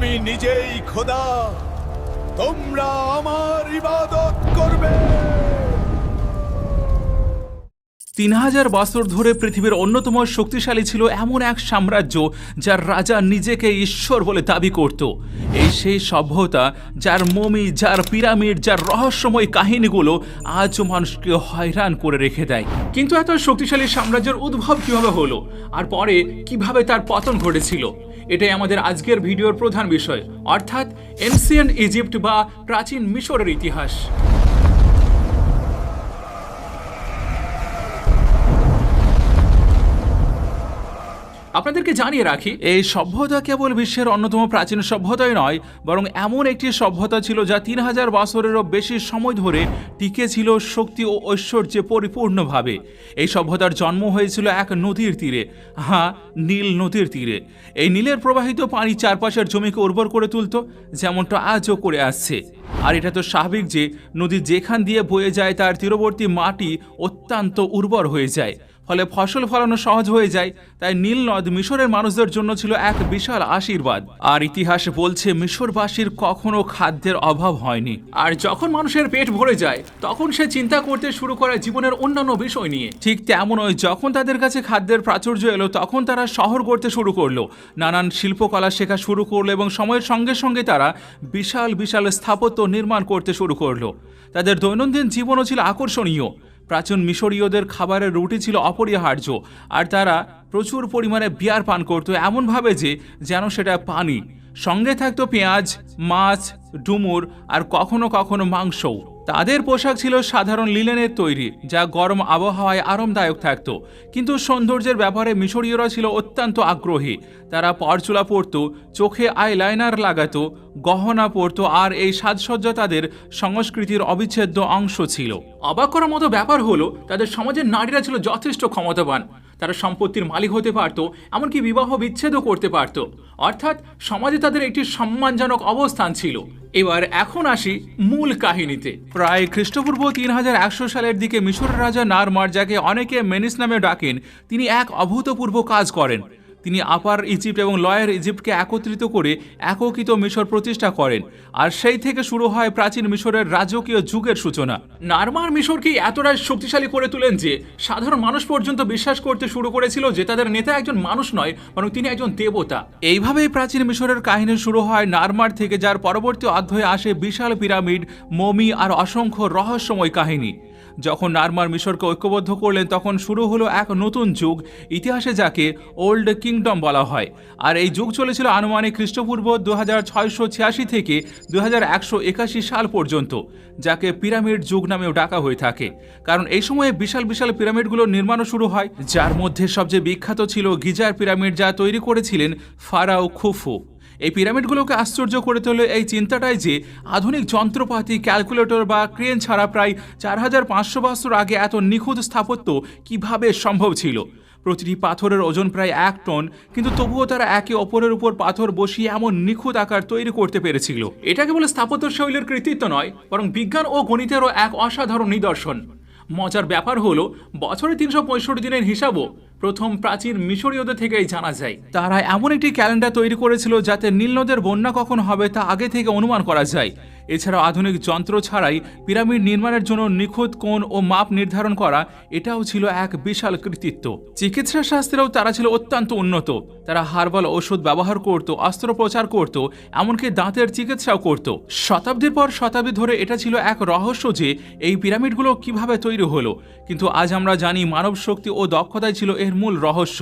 আমি নিজেই খোদা। তোমরা আমার ইবাদত করবে। তিন হাজার বছর ধরে পৃথিবীর অন্যতম শক্তিশালী ছিল এমন এক সাম্রাজ্য যার রাজা নিজেকে ঈশ্বর বলে দাবি করত। এই সেই সভ্যতা যার মমি, যার পিরামিড, যার রহস্যময় কাহিনীগুলো আজও মানুষকে হয়রান করে রেখে দেয়। কিন্তু এত শক্তিশালী সাম্রাজ্যের উদ্ভব কীভাবে হলো? আর পরে কীভাবে তার পতন ঘটেছিল? এটাই আমাদের আজকের ভিডিওর প্রধান বিষয় অর্থাৎ এনসিয়েন্ট ইজিপ্ট বা প্রাচীন মিশরের ইতিহাস। আপনাদেরকে জানিয়ে রাখি, এই সভ্যতা কেবল বিশ্বের অন্যতম প্রাচীন সভ্যতাই নয়, বরং এমন একটি সভ্যতা ছিল যা তিন হাজার বছরেরও বেশি সময় ধরে টিকে ছিল শক্তি ও ঐশ্বর্যে পরিপূর্ণভাবে। এই সভ্যতার জন্ম হয়েছিল এক নদীর তীরে হ্যাঁ নীল নদীর তীরে। এই নীলের প্রবাহিত পানি চারপাশের জমিকে উর্বর করে তুলত, যেমনটা আজও করে আসছে। আর এটা তো স্বাভাবিক যে নদী যেখান দিয়ে বয়ে যায় তার তীরবর্তী মাটি অত্যন্ত উর্বর হয়ে যায়। ফলে ফসল ফলানো সহজ হয়ে যায়। তাই নীল নদ মিশরের মানুষদের জন্য ছিল এক বিশাল আশীর্বাদ। আর ইতিহাস বলছে মিশরবাসীর কখনো খাদ্যের অভাব হয়নি। আর যখন মানুষের পেট ভরে যায়, তখন সে চিন্তা করতে শুরু করে জীবনের অন্যান্য বিষয় নিয়ে। ঠিক তেমনই যখন তাদের কাছে খাদ্যের প্রাচুর্য এলো, তখন তারা শহর গড়তে শুরু করল। নানান শিল্পকলা শেখা শুরু করল এবং সময়ের সঙ্গে সঙ্গে তারা বিশাল বিশাল স্থাপত্য নির্মাণ করতে শুরু করল। তাদের দৈনন্দিন জীবনও ছিল আকর্ষণীয়। প্রাচীন মিশরীয়দের খাবারের রুটি ছিল অপরিহার্য, আর তারা প্রচুর পরিমাণে বিয়ার পান করত এমনভাবে যে, যেন সেটা পানি। সঙ্গে থাকতো পেঁয়াজ, মাছ, ডুমুর, আর কখনো কখনো মাংসও। তাদের পোশাক ছিল সাধারণ লিলেনের তৈরি, যা গরম আবহাওয়ায় আরামদায়ক থাকতো। কিন্তু সৌন্দর্যের ব্যাপারে মিশরীয়রা ছিল অত্যন্ত আগ্রহী। তারা পরচুলা পরতো, চোখে আইলাইনার লাগাত, গহনা পরতো, আর এই সাজসজ্জা তাদের সংস্কৃতির অবিচ্ছেদ্য অংশ ছিল। অবাক করার মতো ব্যাপার হলো, তাদের সমাজের নারীরা ছিল যথেষ্ট ক্ষমতাবান। তারা সম্পত্তির মালিক হতে পারত, এমনকি বিবাহ বিচ্ছেদও করতে পারত। অর্থাৎ সমাজে তাদের একটি সম্মানজনক অবস্থান ছিল। এবার এখন আসি মূল কাহিনীতে। প্রায় খ্রিস্টপূর্ব তিন হাজার একশো সালের দিকে মিশর রাজা নার মার্জাকে অনেকে মেনিস নামে ডাকেন। তিনি এক অভূতপূর্ব কাজ করেন। তিনি আপার ইজিপ্ট এবং লয়ার ইজিপ্টকে একত্রিত করে এককিত মিশর প্রতিষ্ঠা করেন। আর সেই থেকে শুরু হয় প্রাচীন মিশরের রাজকীয় যুগের সূচনা। নারমার মিশরকে এতটাই শক্তিশালী করে তুলেন যে, সাধারণ মানুষ পর্যন্ত বিশ্বাস করতে শুরু করেছিল যে, তাদের নেতা একজন মানুষ নয়, বরং তিনি একজন দেবতা। এইভাবেই প্রাচীন মিশরের কাহিনী শুরু হয় নারমার থেকে, যার পরবর্তী অধ্যায়ে আসে বিশাল পিরামিড, মমি আর অসংখ্য রহস্যময় কাহিনী। যখন নারমার মিশরকে ঐক্যবদ্ধ করলেন, তখন শুরু হলো এক নতুন যুগ। ইতিহাসে যাকে ওল্ড কিংডম বলা হয়। আর এই যুগ চলেছিল আনুমানিক খ্রিস্টপূর্ব দু হাজার ছয়শো ছিয়াশি থেকে দু হাজার একশো একাশি সাল পর্যন্ত, যাকে পিরামিড যুগ নামেও ডাকা হয়ে থাকে। কারণ এই সময়ে বিশাল বিশাল পিরামিডগুলো নির্মাণও শুরু হয়। যার মধ্যে সবচেয়ে বিখ্যাত ছিল গিজার পিরামিড, যা তৈরি করেছিলেন ফারাও খুফু। এই পিরামিডগুলোকে আশ্চর্য করে তোলে এই চিন্তাটাই যে আধুনিক যন্ত্রপাতি, ক্যালকুলেটর বা ক্রেন ছাড়া প্রায় চার হাজার পাঁচশো বছর আগে এত নিখুঁত স্থাপত্য কীভাবে সম্ভব ছিল? প্রতিটি পাথরের ওজন প্রায় এক টন, কিন্তু তবুও তারা একে অপরের উপর পাথর বসিয়ে এমন নিখুঁত আকার তৈরি করতে পেরেছিল। এটা কেবল স্থাপত্য শৈলীর কৃতিত্ব নয়, বরং বিজ্ঞান ও গণিতেরও এক অসাধারণ নিদর্শন। মজার ব্যাপার হলো, বছরে তিনশো পঁয়ষট্টি দিনের হিসাবও প্রথম প্রাচীন মিশরীয়দের থেকেই জানা যায়। তারা এমন একটি ক্যালেন্ডার তৈরি করেছিল যাতে নীল নদের বন্যা কখন হবে তা আগে থেকে অনুমান করা যায়। এছাড়াও আধুনিক যন্ত্র ছাড়াই পিরামিড নির্মাণের জন্য নিখুঁত কোণ ও মাপ নির্ধারণ করা, এটাও ছিল এক বিশাল কৃতিত্ব। চিকিৎসা শাস্ত্রেও তারা ছিল অত্যন্ত উন্নত। তারা হার্বাল ওষুধ ব্যবহার করত, অস্ত্রোপচার করত, এমনকি দাঁতের চিকিৎসাও করত। শতাব্দীর পর শতাব্দী ধরে এটা ছিল এক রহস্য যে এই পিরামিডগুলো কীভাবে তৈরি হলো। কিন্তু আজ আমরা জানি মানব শক্তি ও দক্ষতাই ছিল এর মূল রহস্য।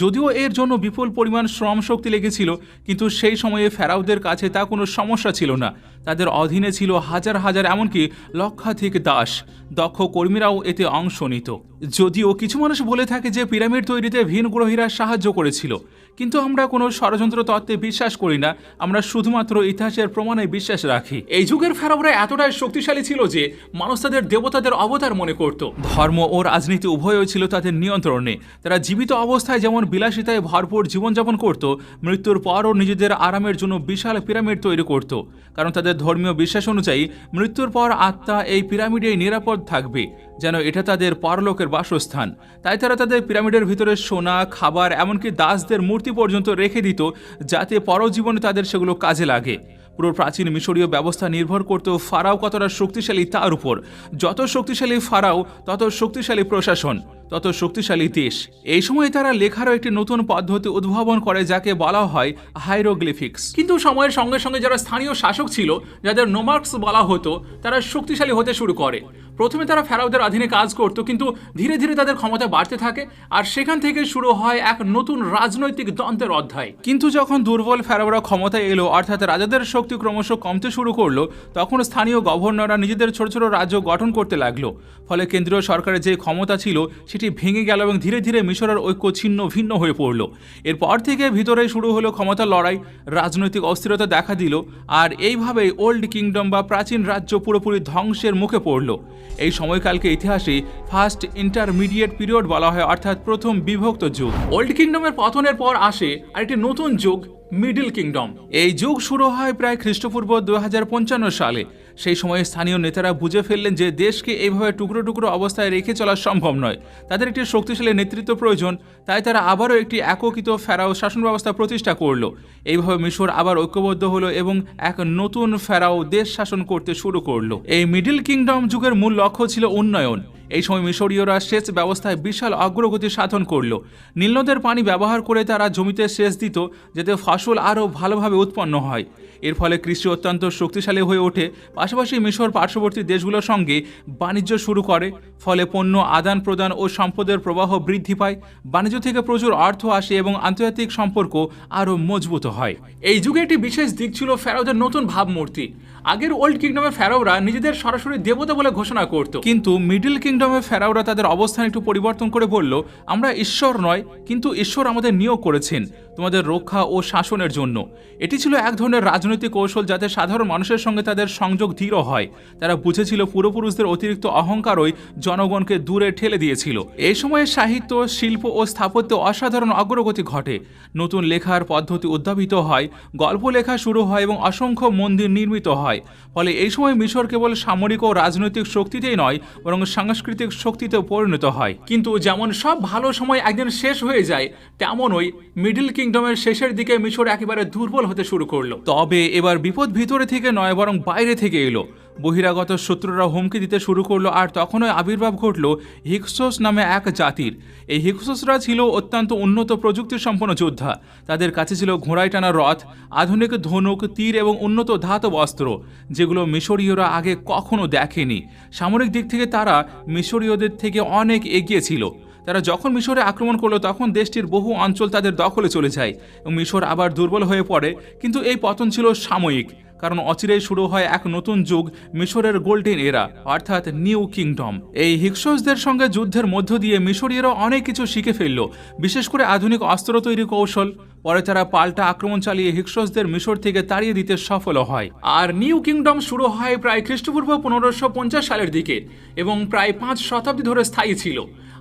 যদিও এর জন্য বিপুল পরিমাণ শ্রম শক্তি লেগেছিল, কিন্তু সেই সময়ে ফেরাউদের কাছে তা কোনো সমস্যা ছিল না। তাদের অধীনে ছিল হাজার হাজার, এমনকি লক্ষাধিক দাস। দক্ষ কর্মীরাও এতে অংশ নিত। যদিও কিছু মানুষ বলে থাকে যে, পিরামিড তৈরিতে ভিনগ্রহীরা সাহায্য করেছিল। কিন্তু আমরা কোনো ষড়যন্ত্র তত্ত্বে বিশ্বাস করি না। আমরা শুধুমাত্র ইতিহাসের প্রমাণে বিশ্বাস রাখি। এই যুগের ফেরাওরা এতটাই শক্তিশালী ছিল যে মানুষ তাদের দেবতাদের অবতার মনে করত। ধর্ম ও রাজনীতি উভয়ই ছিল তাদের নিয়ন্ত্রণে। তারা জীবিত অবস্থায় যেমন বিলাসিতায় ভরপুর জীবনযাপন করত, মৃত্যুর পরও নিজেদের আরামের জন্য বিশাল পিরামিড তৈরি করত। কারণ তাদের ধর্মীয় বিশ্বাস অনুযায়ী মৃত্যুর পর আত্মা এই পিরামিডেই নিরাপদ থাকবে, যেন এটা তাদের পরলোকের বাসস্থান। তাই তারা তাদের পিরামিডের ভিতরে সোনা, খাবার, এমনকি দাসদের মূর্তি মূর্তি পর্যন্ত রেখে দিত যাতে পরজীবনে তাদের সেগুলো কাজে লাগে। পুরো প্রাচীন মিশরীয় ব্যবস্থা নির্ভর করত ফারাও কতটা শক্তিশালী তার উপর। যত শক্তিশালী ফারাও, তত শক্তিশালী প্রশাসন। তত শক্তিশালী দেশ। এই সময় তারা লেখারও একটি নতুন পদ্ধতি উদ্ভাবন করে, যাকে বলা হয় হাইরোগ্লিফিক্স কিন্তু সময়ের সঙ্গে সঙ্গে যারা স্থানীয় শাসক ছিল, যাদের নোমার্কস বলা হতো, তারা শক্তিশালী হতে শুরু করে। প্রথমে তারা ফেরাওদের অধীনে কাজ করত, কিন্তু ধীরে ধীরে তাদের ক্ষমতা বাড়তে থাকে, আর সেখান থেকে শুরু হয় এক নতুন রাজনৈতিক দ্বন্দ্বের অধ্যায়। কিন্তু যখন দুর্বল ফেরাওরা ক্ষমতায় এলো, অর্থাৎ রাজাদের শক্তি ক্রমশ কমতে শুরু করল, তখন স্থানীয় গভর্নররা নিজেদের ছোট ছোট রাজ্য গঠন করতে লাগল। ফলে কেন্দ্রীয় সরকারের যে ক্ষমতা ছিল, সেটি ভেঙে গেল এবং ধীরে ধীরে মিশরের ঐক্য ছিন্ন ভিন্ন হয়ে পড়ল। এরপর থেকে ভিতরে শুরু হলো ক্ষমতার লড়াই, রাজনৈতিক অস্থিরতা দেখা দিল, আর এইভাবেই ওল্ড কিংডম বা প্রাচীন রাজ্য পুরোপুরি ধ্বংসের মুখে পড়ল। এই সময়কালকে ইতিহাসে ফার্স্ট ইন্টারমিডিয়েট পিরিয়ড বলা হয়, অর্থাৎ প্রথম বিভক্ত যুগ। ওল্ড কিংডমের পতনের পর আসে আরেকটি নতুন যুগ, মিডল কিংডম। এই যুগ শুরু হয় প্রায় খ্রিস্টপূর্ব দুই হাজার পঞ্চান্ন সালে। সেই সময়ে স্থানীয় নেতারা বুঝে ফেললেন যে দেশকে এইভাবে টুকরো টুকরো অবস্থায় রেখে চলা সম্ভব নয়। তাদের একটি শক্তিশালী নেতৃত্ব প্রয়োজন, তাই তারা আবারও একটি এককিত ফেরাও শাসন ব্যবস্থা প্রতিষ্ঠা করল। এইভাবে মিশর আবার ঐক্যবদ্ধ হলো এবং এক নতুন ফেরাও দেশ শাসন করতে শুরু করল। এই মিডিল কিংডম যুগের মূল লক্ষ্য ছিল উন্নয়ন। এই সময় মিশরীয়রা সেচ ব্যবস্থায় বিশাল অগ্রগতি সাধন করল। নীলনদের পানি ব্যবহার করে তারা জমিতে সেচ দিত, যাতে ফসল আরও ভালোভাবে উৎপন্ন হয়। এর ফলে কৃষি অত্যন্ত শক্তিশালী হয়ে ওঠে। পাশাপাশি মিশর পার্শ্ববর্তী দেশগুলোর সঙ্গে বাণিজ্য শুরু করে, ফলে পণ্য আদান প্রদান ও সম্পদের প্রবাহ বৃদ্ধি পায়। বাণিজ্য থেকে প্রচুর অর্থ আসে এবং আন্তর্জাতিক সম্পর্ক আরও মজবুত হয়। এই যুগে একটি বিশেষ দিক ছিল ফেরাওদের নতুন ভাবমূর্তি। আগের ওল্ড কিংডমে ফেরাওরা নিজেদের সরাসরি দেবতা বলে ঘোষণা করত। কিন্তু মিডল কিংডমে ফেরাওরা তাদের অবস্থান একটু পরিবর্তন করে বলল, আমরা ঈশ্বর নয়, কিন্তু ঈশ্বর আমাদের নিয়োগ করেছেন তোমাদের রক্ষা ও শাসনের জন্য। এটি ছিল এক ধরনের রাজনৈতিক কৌশল যাতে সাধারণ মানুষের সঙ্গে তাদের সংযোগ দৃঢ় হয়। তারা বুঝেছিল পূর্বপুরুষদের অতিরিক্ত অহংকারই জনগণকে দূরে ঠেলে দিয়েছিল। এই সময়ে সাহিত্য, শিল্প ও স্থাপত্যে অসাধারণ অগ্রগতি ঘটে। নতুন লেখার পদ্ধতি উদ্ভাবিত হয় গল্প লেখা শুরু হয় এবং অসংখ্য মন্দির নির্মিত হয়। ফলে এই সময় মিশর কেবল সামরিক ও রাজনৈতিক শক্তিতেই নয়, বরং সাংস্কৃতিক শক্তিতে পরিণত হয়। কিন্তু যেমন সব ভালো সময় একদিন শেষ হয়ে যায়, তেমনই মিডিল কিংডমের শেষের দিকে মিশর একেবারে দুর্বল হতে শুরু করল। তবে এবার বিপদ ভিতরে থেকে নয়, বরং বাইরে থেকে এলো। বহিরাগত শত্রুরা হুমকি দিতে শুরু করল আর তখনই আবির্ভাব ঘটল হিক্সোস নামে এক জাতির। এই হিক্সোসরা ছিল অত্যন্ত উন্নত প্রযুক্তি সম্পন্ন যোদ্ধা। তাদের কাছে ছিল ঘোড়ায় টানা রথ, আধুনিক ধনুক, তীর এবং উন্নত ধাতব অস্ত্র, যেগুলো মিশরীয়রা আগে কখনো দেখেনি। সামরিক দিক থেকে তারা মিশরীয়দের থেকে অনেক এগিয়ে ছিল। তারা যখন মিশরে আক্রমণ করল, তখন দেশটির বহু অঞ্চল তাদের দখলে চলে যায় এবং মিশর আবার দুর্বল হয়ে পড়ে, কিন্তু এই পতন ছিল সাময়িক। কারণ অচিরেই শুরু হয় এক নতুন যুগ, মিশরের গোল্ডেন এরা, অর্থাৎ নিউ কিংডম। এই হিক্সোসদের সঙ্গে যুদ্ধের মধ্য দিয়ে মিশরীয়রা অনেক কিছু শিখে ফেলল, বিশেষ করে আধুনিক অস্ত্র তৈরি কৌশল। পরে তারা পাল্টা আক্রমণ চালিয়ে হিক্সোসদের মিশর থেকে তাড়িয়ে দিতে সফল হয়। আর নিউ কিংডম শুরু হয় প্রায় খ্রিস্টপূর্ব পনেরোশো পঞ্চাশ সালের দিকে এবং প্রায় পাঁচ শতাব্দী ধরে স্থায়ী ছিল।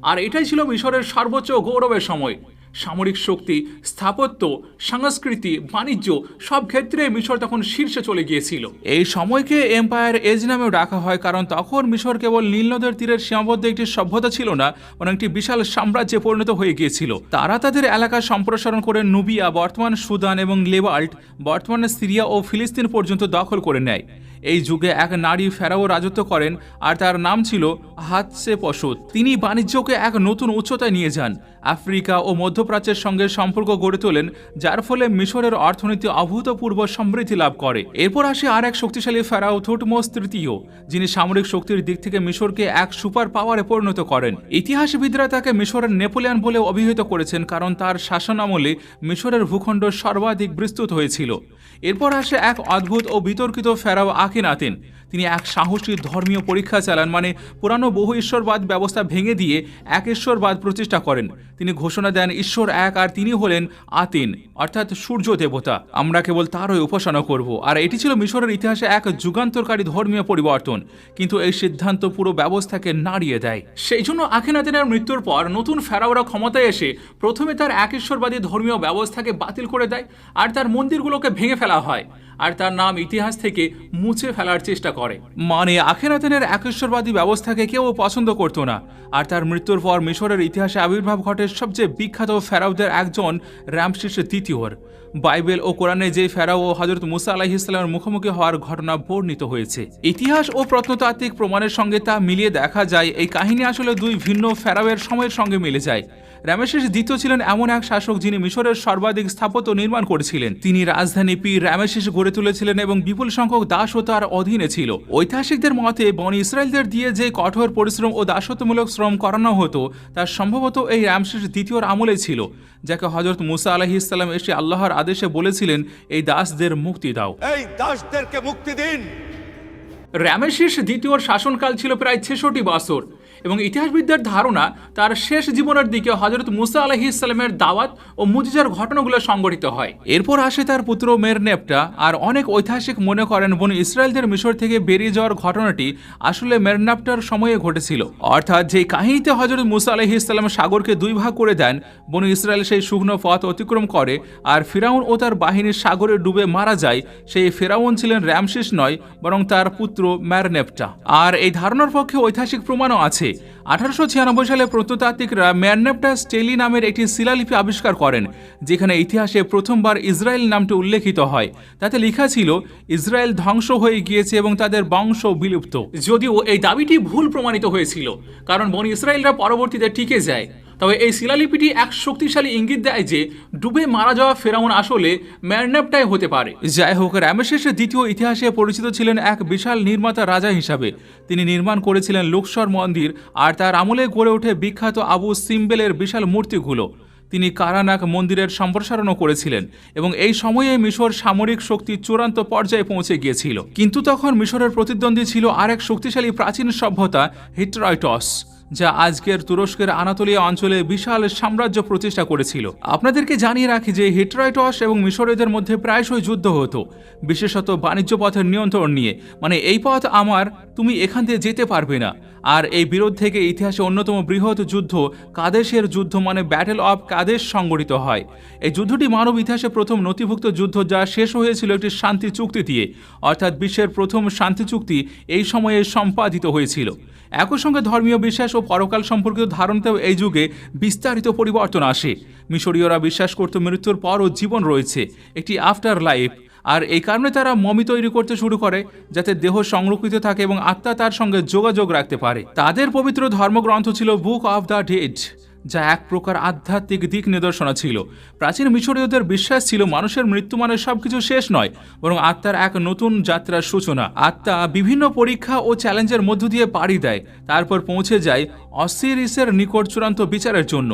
আর এটাই ছিল মিশরের সর্বোচ্চ গৌরবের সময়। সামরিক শক্তি, স্থাপত্য, সংস্কৃতি, বাণিজ্য সব ক্ষেত্রে মিশর তখন শীর্ষে চলে গিয়েছিল। এই সময়কে এম্পায়ার এজ নামেও ডাকা হয় কারণ তখন মিশর কেবল নীল নদের তীরের সীমাবদ্ধ একটি সভ্যতা ছিল না একটি বিশাল সাম্রাজ্যে পরিণত হয়ে গিয়েছিল। তারা তাদের এলাকা সম্প্রসারণ করে নুবিয়া, বর্তমান সুদান এবং লেবাল্ট, বর্তমানে সিরিয়া ও ফিলিস্তিন পর্যন্ত দখল করে নেয়। এই যুগে এক নারী ফেরাও রাজত্ব করেন, আর তার নাম ছিল হাতসে পশুত। তিনি বাণিজ্যকে এক নতুন উচ্চতায় নিয়ে যান। আফ্রিকা ও মধ্যপ্রাচ্যের সঙ্গে সম্পর্ক গড়ে তোলেন, যার ফলে মিশরের অর্থনীতি অভূতপূর্ব সমৃদ্ধি লাভ করে। এরপর আসে আর এক শক্তিশালী ফেরাও থুটমোস তৃতীয়, যিনি সামরিক শক্তির দিক থেকে মিশরকে এক সুপার পাওয়ারে পরিণত করেন। ইতিহাসবিদরা তাকে মিশরের নেপোলিয়ান বলে অভিহিত করেছেন, কারণ তার শাসন আমলে মিশরের ভূখণ্ড সর্বাধিক বিস্তৃত হয়েছিল। এরপর আসে এক অদ্ভুত ও বিতর্কিত ফেরাও akin natin তিনি এক সাহসী ধর্মীয় পরীক্ষা চালান মানে পুরানো বহু ঈশ্বরবাদ ব্যবস্থা ভেঙে দিয়ে এক ঈশ্বরবাদ প্রতিষ্ঠা করেন। তিনি ঘোষণা দেন, ঈশ্বর এক আর তিনি হলেন আতিন, অর্থাৎ সূর্য দেবতা। আমরা কেবল তারই উপাসনা করব। আর এটি ছিল মিশরের ইতিহাসে এক যুগান্তরকারী ধর্মীয় পরিবর্তন। কিন্তু এই সিদ্ধান্ত পুরো ব্যবস্থাকে নাড়িয়ে দেয়। সেই জন্য আখেনাতেনের মৃত্যুর পর নতুন ফেরাওরা ক্ষমতায় এসে প্রথমে তার এক ঈশ্বরবাদী ধর্মীয় ব্যবস্থাকে বাতিল করে দেয়, আর তার মন্দিরগুলোকে ভেঙে ফেলা হয়। আর তার নাম ইতিহাস থেকে মুছে ফেলার চেষ্টা করে। মানে আখেরাতেনের একেশ্বরবাদী ব্যবস্থাকে কেউ পছন্দ করতো না। আর তার মৃত্যুর পর মিশরের ইতিহাসে আবির্ভাব ঘটে সবচেয়ে বিখ্যাত ফেরাউদের একজন রামশিস তৃতীয়র বাইবেল ও কোরআনে যে ফেরাও ও হজরত মুসা আলাহি ইসলামের মুখোমুখি হওয়ার ঘটনা বর্ণিত হয়েছে। ইতিহাস ও প্রত্নতাত্ত্বিক প্রমাণের সঙ্গে তা মিলিয়ে দেখা যায়, এই কাহিনী আসলে দুই ভিন্ন ফেরাওয়ের সময়ের সঙ্গে মিলে যায়। রামেশেষ দ্বিতীয় ছিলেন এমন এক শাসক যিনি মিশরের সর্বাধিক স্থাপত্য নির্মাণ করেছিলেন। তিনি রাজধানী পি রামেশেষ গড়ে তুলেছিলেন এবং বিপুল সংখ্যক দাস ও তার অধীনে ছিল। ঐতিহাসিকদের মতে বন ইসরায়েলদের দিয়ে যে কঠোর পরিশ্রম ও দাসত্বমূলক শ্রম করানো হতো তা সম্ভবত এই রামশেষ দ্বিতীয়র আমলে ছিল যাকে হজরত মুসা আলাহি ইসলাম এসে আল্লাহর আদেশে বলেছিলেন এই দাসদের মুক্তি দাও। এই দাসদেরকে মুক্তি দিন। রামেশিস দ্বিতীয়র শাসনকাল ছিল প্রায় ছেষট্টি বছর। এবং ইতিহাসবিদদের ধারণা, তার শেষ জীবনের দিকে হজরত মুসা আলহি ইসলামের দাওয়াত ও মুজিজার ঘটনাগুলো সংঘটিত হয়। এরপর আসে তার পুত্র মেরনেপটা। আর অনেক ঐতিহাসিক মনে করেন, বন ইসরায়েলদের মিশর থেকে বেরিয়ে যাওয়ার ঘটনাটি আসলে মেরনাপটার সময়ে ঘটেছিল। অর্থাৎ যে কাহিনীতে হজরত মুসা আলহি ইসলাম সাগরকে দুই ভাগ করে দেন, বন ইসরায়েল সেই শুকনো পথ অতিক্রম করে, আর ফিরাউন ও তার বাহিনীর সাগরে ডুবে মারা যায়, সেই ফেরাউন ছিলেন র্যামশিস নয়, বরং তার পুত্র ম্যারনেপটা আর এই ধারণার পক্ষে ঐতিহাসিক প্রমাণও আছে। আঠারোশো ছিয়ানব্বই সালে প্রত্নতাত্ত্বিকরা ম্যান্নাপটা স্টেলি নামের একটি শিলালিপি আবিষ্কার করেন, যেখানে ইতিহাসে প্রথমবার ইসরায়েল নামটি উল্লেখিত হয়। তাতে লেখা ছিল, ইসরায়েল ধ্বংস হয়ে গিয়েছে এবং তাদের বংশ বিলুপ্ত। যদিও এই দাবিটি ভুল প্রমাণিত হয়েছিল, কারণ বন ইসরায়েলরা পরবর্তীতে টিকে যায়। তবে এই শিলালিপিটি এক শক্তিশালী ইঙ্গিত দেয় যে, ডুবে মারা যাওয়া ফেরাউন আসলে ম্যারনেপটাই হতে পারে। যাই হোক রামেশেষের দ্বিতীয় ইতিহাসে পরিচিত ছিলেন এক বিশাল নির্মাতা রাজা হিসাবে। তিনি নির্মাণ করেছিলেন লোকসর মন্দির আর তার আমলে গড়ে ওঠে বিখ্যাত আবু সিম্বেলের বিশাল মূর্তিগুলো। তিনি কারানাক মন্দিরের সম্প্রসারণও করেছিলেন এবং এই সময়ে মিশর সামরিক শক্তি চূড়ান্ত পর্যায়ে পৌঁছে গিয়েছিল। কিন্তু তখন মিশরের প্রতিদ্বন্দ্বী ছিল আরেক শক্তিশালী প্রাচীন সভ্যতা হিট্রয়টস যা আজকের তুরস্কের আনাতোলিয়া অঞ্চলে বিশাল সাম্রাজ্য প্রতিষ্ঠা করেছিল। আপনাদেরকে জানিয়ে রাখি যে হিট্রয়টস এবং মিশরীয়দের মধ্যে প্রায়শই যুদ্ধ হতো, বিশেষত বাণিজ্য পথের নিয়ন্ত্রণ নিয়ে। মানে এই পথ আমার, তুমি এখান থেকে যেতে পারবে না। আর এই বিরোধ থেকে ইতিহাসে অন্যতম বৃহৎ যুদ্ধ কাদেশের যুদ্ধ মানে ব্যাটেল অফ কাদেশ সংগঠিত হয়। এই যুদ্ধটি মানব ইতিহাসে প্রথম নথিভুক্ত যুদ্ধ যা শেষ হয়েছিল একটি শান্তি চুক্তি দিয়ে। অর্থাৎ বিশ্বের প্রথম শান্তি চুক্তি এই সময়ে সম্পাদিত হয়েছিল। একই সঙ্গে ধর্মীয় বিশ্বাস ও পরকাল সম্পর্কিত ধারণাতেও এই যুগে বিস্তারিত পরিবর্তন আসে। মিশরীয়রা বিশ্বাস করত মৃত্যুর পরও জীবন রয়েছে, একটি আফটার লাইফ আর এই কারণে তারা মমি তৈরি করতে শুরু করে, যাতে দেহ সংরক্ষিত থাকে এবং আত্মা তার সঙ্গে যোগাযোগ রাখতে পারে। তাদের পবিত্র ধর্মগ্রন্থ ছিল বুক অফ দ্য ডেড যা এক প্রকার আধ্যাত্মিক দিক নিদর্শনা ছিল। প্রাচীন মিশরীয়দের বিশ্বাস ছিল মানুষের মৃত্যু মানে সবকিছু শেষ নয়, বরং আত্মার এক নতুন যাত্রার সূচনা। আত্মা বিভিন্ন পরীক্ষা ও চ্যালেঞ্জের মধ্য দিয়ে পাড়ি দেয়, তারপর পৌঁছে যায় অসিরিসের নিকট চূড়ান্ত বিচারের জন্য।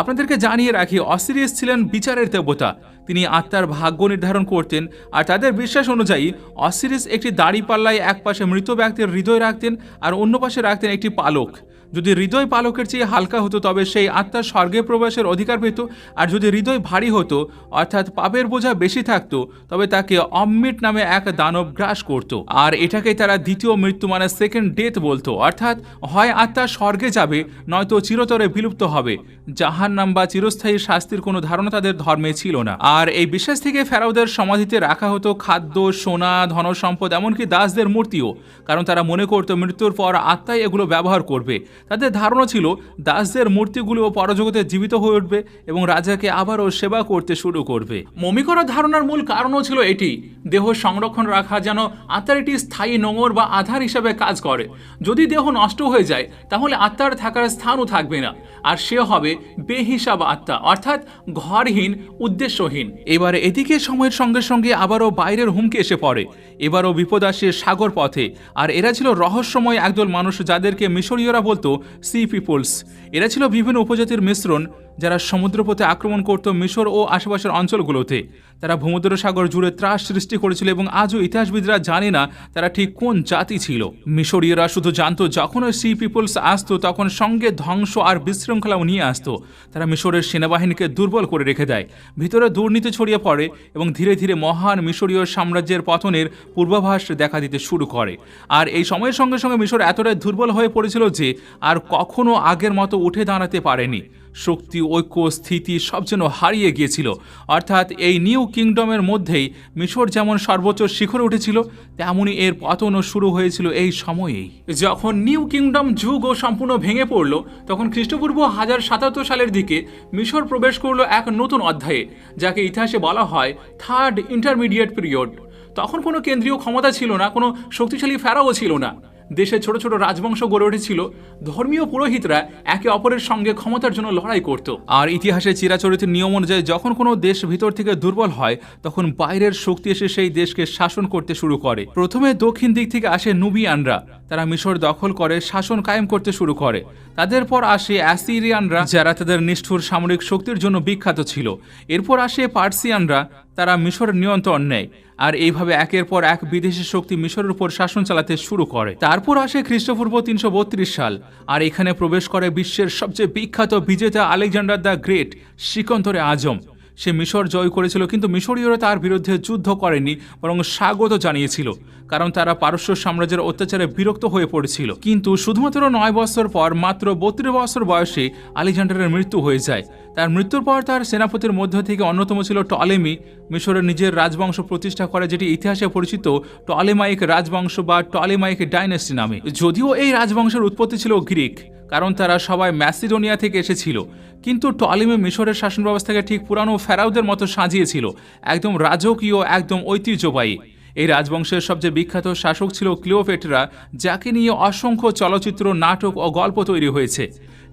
আপনাদেরকে জানিয়ে রাখি, অসিরিস ছিলেন বিচারের দেবতা। তিনি আত্মার ভাগ্য নির্ধারণ করতেন, আর তাদের বিশ্বাস অনুযায়ী অসিরিস একটি দাড়ি পাল্লায় এক পাশে মৃত ব্যক্তির হৃদয় রাখতেন, আর অন্য পাশে রাখতেন একটি পালক। যদি হৃদয় পালকের চেয়ে হালকা হতো, তবে সেই আত্মা স্বর্গে প্রবেশের অধিকার পেত। আর যদি হৃদয় ভারী হতো, অর্থাৎ পাপের বোঝা বেশি থাকতো, তবে তাকে অমৃত নামে এক দানব গ্রাস করত। আর এটাকে তারা দ্বিতীয় মৃত্যু মানে সেকেন্ড ডেথ বলতো। অর্থাৎ হয় আত্মা স্বর্গে যাবে, নয়তো চিরতরে বিলুপ্ত হবে। জাহান নাম বা চিরস্থায়ী শাস্তির কোনো ধারণা তাদের ধর্মে ছিল না। আর এই বিশ্বাস থেকে ফেরাউদের সমাধিতে রাখা হতো খাদ্য, সোনা, ধনসম্পদ, এমনকি দাসদের মূর্তিও। কারণ তারা মনে করতো, মৃত্যুর পর আত্মাই এগুলো ব্যবহার করবে। তাদের ধারণা ছিল দাসদের মূর্তিগুলো পরজগতে জীবিত হয়ে উঠবে এবং রাজাকে আবারও সেবা করতে শুরু করবে। মমি করার ধারণার মূল কারণও ছিল এটি, দেহ সংরক্ষণ রাখা যেন আত্মার একটি স্থায়ী নোংর বা আধার হিসাবে কাজ করে। যদি দেহ নষ্ট হয়ে যায়, তাহলে আত্মার থাকার স্থানও থাকবে না, আর সে হবে বেহিসাব আত্মা, অর্থাৎ ঘরহীন, উদ্দেশ্যহীন। এবারে এদিকে সময়ের সঙ্গে সঙ্গে আবারও বাইরের হুমকি এসে পড়ে। এবারও বিপদ আসে সাগর পথে, আর এরা ছিল রহস্যময় একদল মানুষ যাদেরকে মিশরীয়রা বলতো সি পিপলস এরা ছিল বিভিন্ন উপজাতির মিশ্রণ যারা সমুদ্রপথে আক্রমণ করত মিশর ও আশেপাশের অঞ্চলগুলোতে। তারা ভূমধ্য সাগর জুড়ে ত্রাস সৃষ্টি করেছিল এবং আজও ইতিহাসবিদরা জানে না তারা ঠিক কোন জাতি ছিল। মিশরীয়রা শুধু জানতো যখন ওই সি পিপলস আসতো তখন সঙ্গে ধ্বংস আর বিশৃঙ্খলাও নিয়ে আসতো। তারা মিশরের সেনাবাহিনীকে দুর্বল করে রেখে দেয়। ভিতরে দুর্নীতি ছড়িয়ে পড়ে এবং ধীরে ধীরে মহান মিশরীয় সাম্রাজ্যের পতনের পূর্বাভাস দেখা দিতে শুরু করে। আর এই সময়ের সঙ্গে সঙ্গে মিশর এতটাই দুর্বল হয়ে পড়েছিল যে আর কখনো আগের মতো উঠে দাঁড়াতে পারেনি। শক্তি, ঐক্য, স্থিতি সব যেন হারিয়ে গিয়েছিল। অর্থাৎ এই নিউ কিংডমের মধ্যেই মিশর যেমন সর্বোচ্চ শিখরে উঠেছিল তেমনই এর পতনও শুরু হয়েছিল এই সময়েই। যখন নিউ কিংডম যুগ ও সম্পূর্ণ ভেঙে পড়ল, তখন খ্রিস্টপূর্ব হাজার সাতাত্তর সালের দিকে মিশর প্রবেশ করল এক নতুন অধ্যায়ে, যাকে ইতিহাসে বলা হয় থার্ড ইন্টারমিডিয়েট পিরিয়ড। তখন কোনো কেন্দ্রীয় ক্ষমতা ছিল না, কোনো শক্তিশালী ফেরাও ছিল না। দেশে ছোট ছোট রাজবংশ গড়ে উঠেছিল, ধর্মীয় পুরোহিতরা একে অপরের সঙ্গে ক্ষমতার জন্য লড়াই করত। আর ইতিহাসে চিরাচরিত নিয়ম অনুযায়ী যখন কোনো দেশ ভিতর থেকে দুর্বল হয়, তখন বাইরের শক্তি এসে সেই দেশকে শাসন করতে শুরু করে। প্রথমে দক্ষিণ দিক থেকে আসে নুবিয়ানরা। তারা মিশর দখল করে, শাসন কায়েম করতে শুরু করে। তাদের পর আসে অ্যাসিরিয়ানরা, যারা তাদের নিষ্ঠুর সামরিক শক্তির জন্য বিখ্যাত ছিল। এরপর আসে পার্সিয়ানরা তারা মিশরের নিয়ন্ত্রণ নেয় আর এইভাবে একের পর এক বিদেশি শক্তি মিশরের উপর শাসন চালাতে শুরু করে। তারপর আসে খ্রিস্টপূর্ব তিনশো বত্রিশ সাল আর এখানে প্রবেশ করে বিশ্বের সবচেয়ে বিখ্যাত বিজেতা আলেকজান্ডার দ্য গ্রেট সিকন্তরে আজম। সে মিশর জয় করেছিল, কিন্তু মিশরীয়রা তার বিরুদ্ধে যুদ্ধ করেনি, বরং স্বাগত জানিয়েছিল। কারণ তারা পারস্য সাম্রাজ্যের অত্যাচারে বিরক্ত হয়ে পড়েছিল। কিন্তু শুধুমাত্র নয় বছর পর মাত্র বত্রিশ বছর বয়সে আলেকজান্ডারের মৃত্যু হয়ে যায়। তার মৃত্যুর পর তার সেনাপতির মধ্য থেকে অন্যতম ছিল টলেমি। মিশরের নিজের রাজবংশ প্রতিষ্ঠা করে, যেটি ইতিহাসে পরিচিত টলেমাইক রাজবংশ বা টলেমাইক ডাইনেস্টি নামে। যদিও এই রাজবংশের উৎপত্তি ছিল গ্রিক, কারণ তারা সবাই ম্যাসিডোনিয়া থেকে এসেছিল। কিন্তু টলেমে মিশরের শাসন ব্যবস্থাকে ঠিক পুরানো ফেরাউদের মতো সাজিয়েছিল, একদম রাজকীয়, একদম ঐতিহ্যবাহী। এই রাজবংশের সবচেয়ে বিখ্যাত শাসক ছিল ক্লিওপেট্রা, যাকে নিয়ে অসংখ্য চলচ্চিত্র, নাটক ও গল্প তৈরি হয়েছে।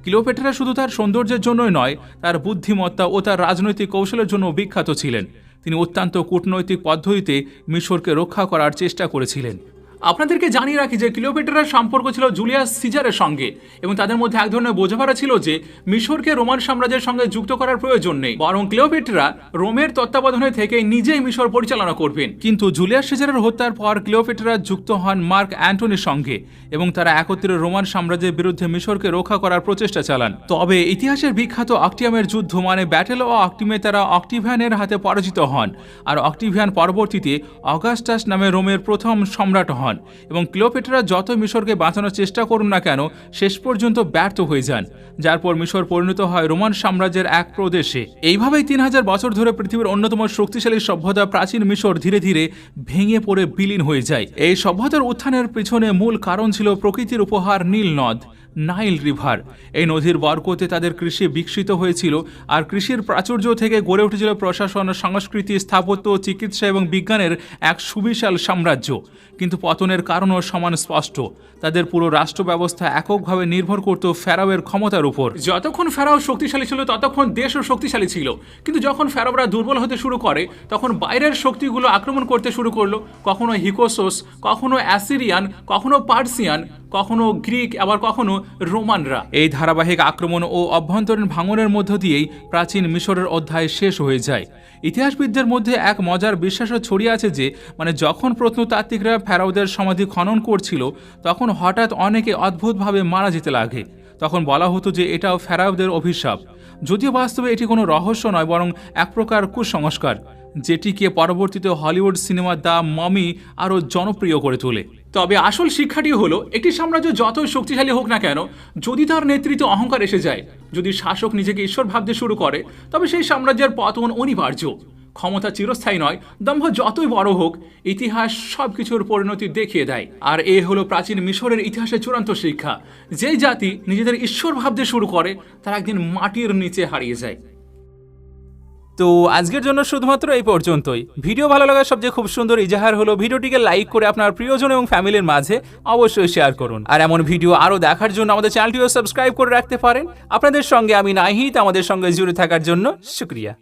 ক্লিওপেট্রা শুধু তার সৌন্দর্যের জন্যই নয়, তার বুদ্ধিমত্তা ও তার রাজনৈতিক কৌশলের জন্য বিখ্যাত ছিলেন। তিনি অত্যন্ত কূটনৈতিক পদ্ধতিতে মিশরকে রক্ষা করার চেষ্টা করেছিলেন। আপনাদেরকে জানিয়ে রাখি যে ক্লিওপেট্রার সম্পর্ক ছিল জুলিয়াস সিজারের সঙ্গে এবং তাদের মধ্যে এক ধরনের বোঝাপড়া ছিল যে মিশরকে রোমান সাম্রাজ্যের সঙ্গে যুক্ত করার প্রয়োজন নেই। বরং ক্লিওপেট্রা রোমের তত্ত্বাবধানে থেকে নিজেই মিশর পরিচালনা করবেন। কিন্তু জুলিয়াস সিজারের হত্যার পর ক্লিওপেট্রা যুক্ত হন মার্ক অ্যান্টনির সঙ্গে এবং তারা একত্রে রোমান সাম্রাজ্যের বিরুদ্ধে মিশরকে রক্ষা করার প্রচেষ্টা চালান। তবে ইতিহাসের বিখ্যাত অক্টিয়ামের যুদ্ধ মানে ব্যাটেল ও অক্টিমে তারা অক্টিভিয়ানের হাতে পরাজিত হন। আর অক্টিভিয়ান পরবর্তীতে অগাস্টাস নামে রোমের প্রথম সম্রাট হন। এবং ক্লিওপেট্রা যত মিশরকে বাঁচানোর চেষ্টা করুন না কেন, শেষ পর্যন্ত ব্যর্থ হয়ে যান। যার পর মিশর পরিণত হয় রোমান সাম্রাজ্যের এক প্রদেশে। এইভাবেই তিন হাজার বছর ধরে পৃথিবীর অন্যতম শক্তিশালী সভ্যতা প্রাচীন মিশর ধীরে ধীরে ভেঙে পড়ে বিলীন হয়ে যায়। এই সভ্যতার উত্থানের পিছনে মূল কারণ ছিল প্রকৃতির উপহার নীল নদ, নাইল রিভার। এই নদীর বরকতে তাদের কৃষি বিকশিত হয়েছিল আর কৃষির প্রাচুর্য থেকে গড়ে উঠেছিল প্রশাসন, সংস্কৃতি, স্থাপত্য, চিকিৎসা এবং বিজ্ঞানের এক সুবিশাল সাম্রাজ্য। কিন্তু পতনের কারণও সমান স্পষ্ট। তাদের পুরো রাষ্ট্র ব্যবস্থা এককভাবে নির্ভর করত ফেরাওয়ের ক্ষমতার উপর। যতক্ষণ ফেরাও শক্তিশালী ছিল ততক্ষণ দেশও শক্তিশালী ছিল। কিন্তু যখন ফেরাওরা দুর্বল হতে শুরু করে তখন বাইরের শক্তিগুলো আক্রমণ করতে শুরু করল। কখনো হিকোসোস কখনো অ্যাসিরিয়ান কখনো পার্সিয়ান কখনো গ্রিক আবার কখনো রোমানরা। এই ধারাবাহিক আক্রমণ ও অভ্যন্তরীণ ভাঙনের মধ্য দিয়েই প্রাচীন মিশরের অধ্যায় শেষ হয়ে যায়। ইতিহাসবিদদের মধ্যে এক মজার বিশ্বাসও ছড়িয়ে আছে যে মানে যখন প্রত্নতাত্ত্বিকরা ফেরাউদের সমাধি খনন করছিল, তখন হঠাৎ অনেকে অদ্ভুতভাবে মারা যেতে লাগে। তখন বলা হতো যে এটাও ফেরাউদের অভিশাপ। যদিও বাস্তবে এটি কোনো রহস্য নয়, বরং এক প্রকার কুসংস্কার, যেটিকে পরবর্তীতে হলিউড সিনেমা দ্য মমি আরও জনপ্রিয় করে তোলে। তবে আসল শিক্ষাটি হলো, একটি সাম্রাজ্য যতই শক্তিশালী হোক না কেন, যদি তার নেতৃত্বে অহংকার এসে যায়, যদি শাসক নিজেকে ঈশ্বর ভাবতে শুরু করে, তবে সেই সাম্রাজ্যের পতন অনিবার্য। ক্ষমতা চিরস্থায়ী নয়, দম্ভ যতই বড় হোক, ইতিহাস সব কিছুর পরিণতি দেখিয়ে দেয়। আর এ হলো প্রাচীন মিশরের ইতিহাসের চূড়ান্ত শিক্ষা। যে জাতি নিজেদের ঈশ্বর ভাবতে শুরু করে, তারা একদিন মাটির নিচে হারিয়ে যায়। তো আজকের জন্য শুধুমাত্র এই পর্যন্তই। ভিডিও ভালো লাগার সবচেয়ে খুব সুন্দর ইজাহার হলো ভিডিওটিকে লাইক করে আপনার প্রিয়জন এবং ফ্যামিলির মাঝে অবশ্যই শেয়ার করুন। আর এমন ভিডিও আরও দেখার জন্য আমাদের চ্যানেলটিও সাবস্ক্রাইব করে রাখতে পারেন। আপনাদের সঙ্গে আমি নাহিত আমাদের সঙ্গে জুড়ে থাকার জন্য শুক্রিয়া।